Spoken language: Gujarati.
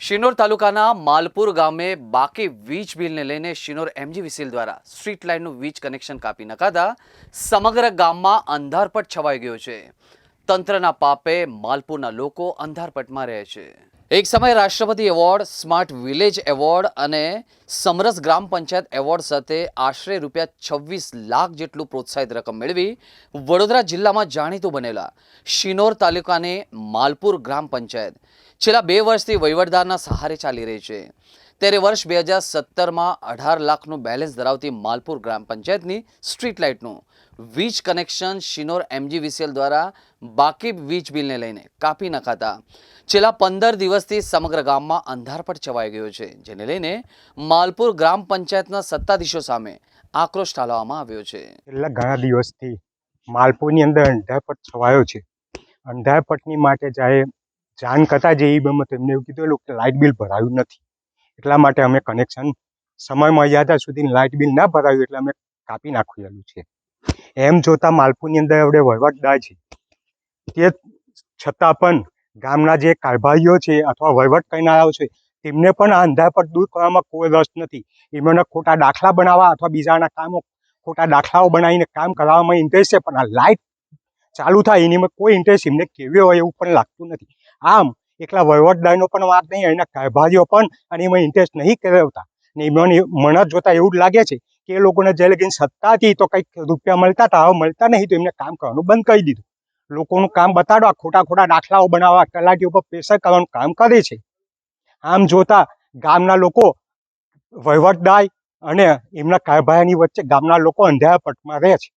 શિનોર તાલુકાના માલપુર ગામે બાકી વીજ બિલને લઈને શિનોર એમજી વિસીલ દ્વારા સ્ટ્રીટ લાઇનનું વીજ કનેક્શન કાપી નખાતા સમગ્ર ગામમાં અંધારપટ છવાઈ ગયો છે. તંત્રના પાપે માલપુરના લોકો અંધારપટમાં રહે છે. એક સમયે રાષ્ટ્રપતિ એવોર્ડ, સ્માર્ટ વિલેજ એવોર્ડ અને સમરસ ગ્રામ પંચાયત એવોર્ડ સાથે આશરે રૂપિયા છવ્વીસ લાખ જેટલું પ્રોત્સાહિત રકમ મેળવી વડોદરા જિલ્લામાં જાણીતું બનેલા શિનોર તાલુકાની માલપુર ગ્રામ પંચાયત છેલ્લા બે વર્ષથી વહીવટદારના સહારે ચાલી રહી છે. ત્યારે વર્ષ બે હજાર સત્તરમાં અઢાર લાખનું બેલેન્સ ધરાવતી માલપુર ગ્રામ પંચાયતની સ્ટ્રીટ લાઇટનું વીજ કનેક્શન શિનોર એમજીવીસીએલ દ્વારા બાકી વીજ બિલને લઈને કાપી નખાતા છેલ્લા પંદર દિવસથી સમગ્ર ગામમાં અંધારપટ છવાઈ ગયો છે, જેને લઈને માલપુર ગ્રામ પંચાયતના સત્તાધીશો સામે આક્રોશ ઠાલવામાં આવ્યો છે. છેલ્લા ઘણા દિવસથી માલપુરની અંદર અંધારપટ છવાયો છે. અંધારપટની માટે જ્યારે જાણ કરતા જે ઈબીમાં તેમને એવું કીધું કે લાઇટ બિલ ભરાયું નથી. એટલા માટે અમે કનેક્શન સમય મર્યાદા સુધી લાઇટ બિલ ના ભરાયું એટલે અમે કાપી નાખેલું છે. એમ જોતાં માલપુરની અંદર આપણે વહીવટદાર છે તે છતાં પણ ગામના જે કારભારીઓ છે અથવા વહીવટ કરનારાઓ છે તેમને પણ આ અંધારપટ દૂર કરવામાં કોઈ રસ નથી. એમને ખોટા દાખલા બનાવવા અથવા બીજાના કામો, ખોટા દાખલાઓ બનાવીને કામ કરાવવામાં ઇન્ટરેસ્ટ છે, પણ આ લાઇટ ચાલુ થાય એનીમાં કોઈ ઇન્ટરેસ્ટ એમને કેવી હોય એવું પણ લાગતું નથી. આમ, એકલા વહીવટદારનો પણ વાત નહીં, એના કારભારીઓ પણ, અને એમાં ઇન્ટરેસ્ટ નહીં કરાવતા ને એમને મને જોતા એવું જ લાગે છે કે એ લોકોને જે લગીને સત્તા હતી તો કંઈક રૂપિયા મળતા હતા હવે મળતા નહીં તો એમને કામ કરવાનું બંધ કરી દીધું. લોકોનું કામ બતાડવા ખોટા ખોટા દાખલાઓ બનાવવા તલાટી ઉપર પ્રેશર કરવાનું કામ કરે છે. આમ જોતા ગામના લોકો વહીવટદાર અને એમના કારભારીની વચ્ચે ગામના લોકો અંધારા પટમાં રહે છે.